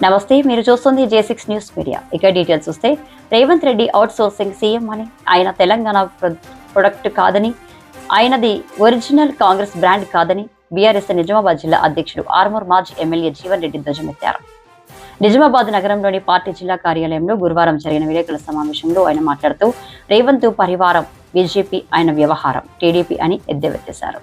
నమస్తే మీరు చూస్తుంది జే సిక్స్ న్యూస్ మీడియా ఇక డీటెయిల్స్ చూస్తే Revanth Reddy outsourcing CM అని ఆయన తెలంగాణ ప్రొ- ప్రొడక్ట్ కాదని ఆయనది ఒరిజినల్ కాంగ్రెస్ బ్రాండ్ కాదని బీఆర్ఎస్ నిజామాబాద్ జిల్లా అధ్యక్షుడు ఆర్మూర్ మాజీ ఎమ్మెల్యే జీవన్ రెడ్డి ధ్వజమెత్తారు. నిజామాబాద్ నగరంలోని పార్టీ జిల్లా కార్యాలయంలో గురువారం జరిగిన విలేకరుల సమావేశంలో ఆయన మాట్లాడుతూ రేవంత్ పరివారం బీజేపీ ఆయన వ్యవహారం టీడీపీ అని ఎద్దేవెత్తేశారు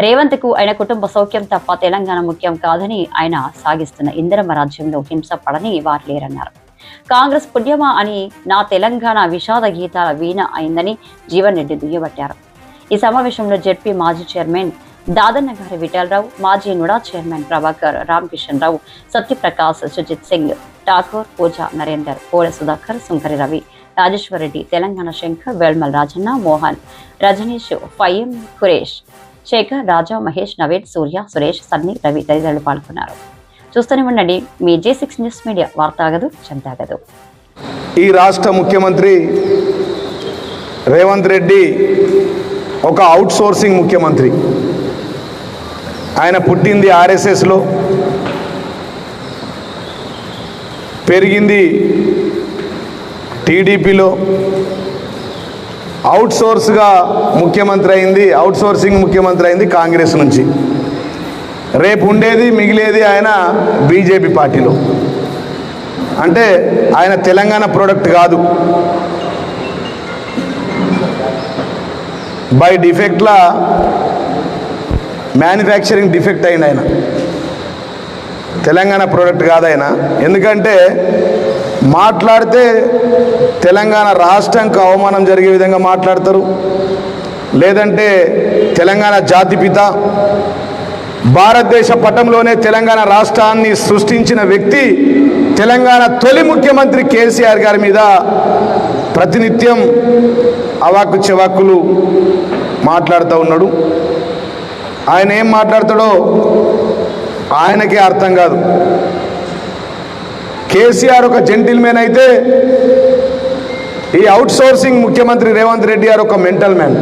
రేవంత్కు ఆయన కుటుంబ సౌఖ్యం తప్ప తెలంగాణ ముఖ్యం కాదని ఆయన సాగిస్తున్న ఇందిరమ్మ రాజ్యంలో హింస పడని వారు లేరన్నారు. కాంగ్రెస్ పుణ్యమా అని నా తెలంగాణ విషాద గీతాల వీణ అయిందని జీవన్ రెడ్డి దుయ్యబట్టారు. ఈ సమావేశంలో జెడ్పీ మాజీ చైర్మన్ దాదన్న గారి విఠలరావు మాజీ నుడా చైర్మన్ ప్రభాకర్ రామకిషన్ రావు సత్యప్రకాశ్ సుజిత్ సింగ్ ఠాకూర్ పూజా నరేందర్ పోల సుధాకర్ సుంకరి రవి రాజేశ్వర్ రెడ్డి తెలంగాణ శంకర్ వేల్మల్ రాజన్న మోహన్ రజనీష్ ఫయం కురేష్ శేఖర్ రాజా మహేష్ నవేద్ సూర్య సురేష్ సన్ని రవి తదితరులు పాల్గొన్నారు. చూస్తూనే ఉండండి మీ జే సిక్స్ న్యూస్ మీడియా వార్తాగదు చెందాగదు ఈ రాష్ట్ర ముఖ్యమంత్రి రేవంత్ రెడ్డి ఒక అవుట్ సోర్సింగ్ ముఖ్యమంత్రి. ఆయన పుట్టింది ఆర్ఎస్ఎస్లో పెరిగింది టీడీపీలో అవుట్ సోర్స్గా ముఖ్యమంత్రి అయింది అవుట్సోర్సింగ్ ముఖ్యమంత్రి అయింది కాంగ్రెస్ నుంచి. రేపు ఉండేది మిగిలేది ఆయన బీజేపీ పార్టీలో. అంటే ఆయన తెలంగాణ ప్రోడక్ట్ కాదు. బై డిఫెక్ట్లా మ్యానుఫ్యాక్చరింగ్ డిఫెక్ట్ అయింది ఆయన. తెలంగాణ ప్రోడక్ట్ కాదు ఆయన. ఎందుకంటే మాట్లాడితే తెలంగాణ రాష్ట్రంకు అవమానం జరిగే విధంగా మాట్లాడతారు. లేదంటే తెలంగాణ జాతిపిత భారతదేశ పటంలోనే తెలంగాణ రాష్ట్రాన్ని సృష్టించిన వ్యక్తి తెలంగాణ తొలి ముఖ్యమంత్రి కేసీఆర్ గారి మీద ప్రతినిత్యం అవాక్కు చెవాక్కులు మాట్లాడుతూ ఉన్నాడు. ఆయన ఏం మాట్లాడతాడో ఆయనకే అర్థం కాదు. కేసీఆర్ ఒక జెంటిల్మెన్ అయితే ఈ అవుట్సోర్సింగ్ ముఖ్యమంత్రి రేవంత్ రెడ్డి గారు ఒక మెంటల్ మ్యాన్.